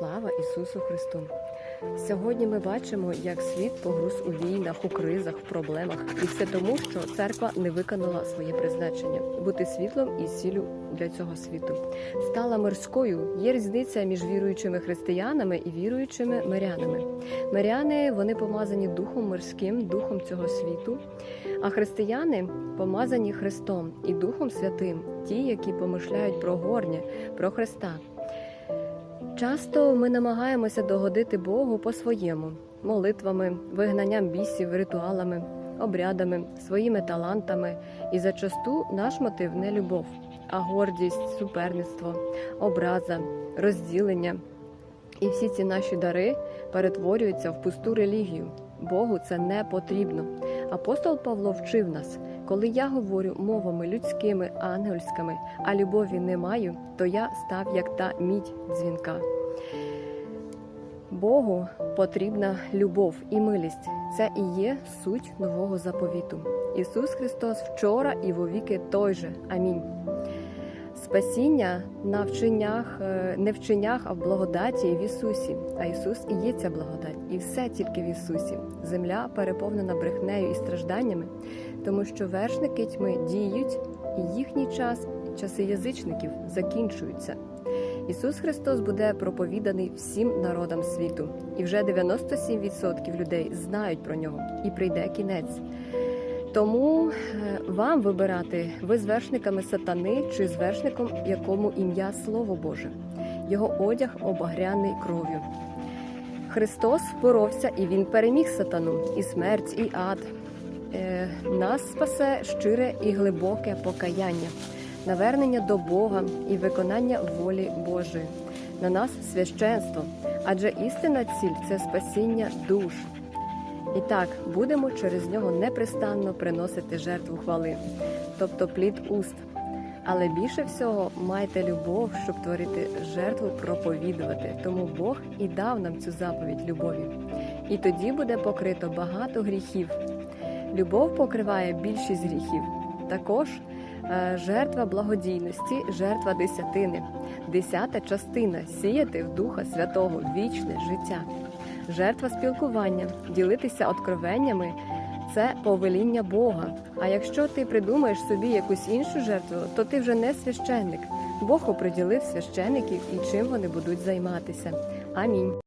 Слава Ісусу Христу! Сьогодні ми бачимо, як світ погруз у війнах, у кризах, в проблемах, і все тому, що церква не виконала своє призначення бути світлом і сіллю для цього світу. Стала мирською. Є різниця між віруючими християнами і віруючими мирянами. Миряни вони помазані духом мирським, духом цього світу. А християни помазані Христом і Духом Святим, ті, які помишляють про горнє, про Христа. Часто ми намагаємося догодити Богу по-своєму молитвами, вигнанням бісів, ритуалами, обрядами, своїми талантами. І зачасту наш мотив не любов, а гордість, суперництво, образа, розділення. І всі ці наші дари перетворюються в пусту релігію. Богу це не потрібно. Апостол Павло вчив нас, коли я говорю мовами людськими, ангельськими, а любові не маю, то я став як та мідь дзвінка. Богу потрібна любов і милість. Це і є суть нового заповіту. Ісус Христос вчора і вовіки той же. Амінь. Спасіння на вченнях, е, не вченнях, а в благодаті і в Ісусі. А Ісус і є ця благодать, і все тільки в Ісусі. Земля переповнена брехнею і стражданнями, тому що вершники тьми діють, і їхній час, часи язичників, закінчуються. Ісус Христос буде проповіданий всім народам світу, і вже 97% людей знають про нього, і прийде кінець. Тому е, вам вибирати, ви з вершниками сатани чи з вершником, якому ім'я Слово Боже, його одяг обагряний кров'ю. Христос боровся і Він переміг сатану, і смерть, і ад. Е, Нас спасе щире і глибоке покаяння, навернення до Бога і виконання волі Божої. На нас священство, адже істинна ціль це спасіння душ. І так, будемо через нього непрестанно приносити жертву хвали, тобто плід уст. Але більше всього майте любов, щоб творити жертву, проповідувати. Тому Бог і дав нам цю заповідь любові. І тоді буде покрито багато гріхів. Любов покриває більшість гріхів. Також е, жертва благодійності, жертва десятини, десята частина сіяти в Духа Святого вічне життя. Жертва спілкування, ділитися откровеннями це повеління Бога. А якщо ти придумаєш собі якусь іншу жертву, то ти вже не священник. Бог оприділив священиків і чим вони будуть займатися. Амінь.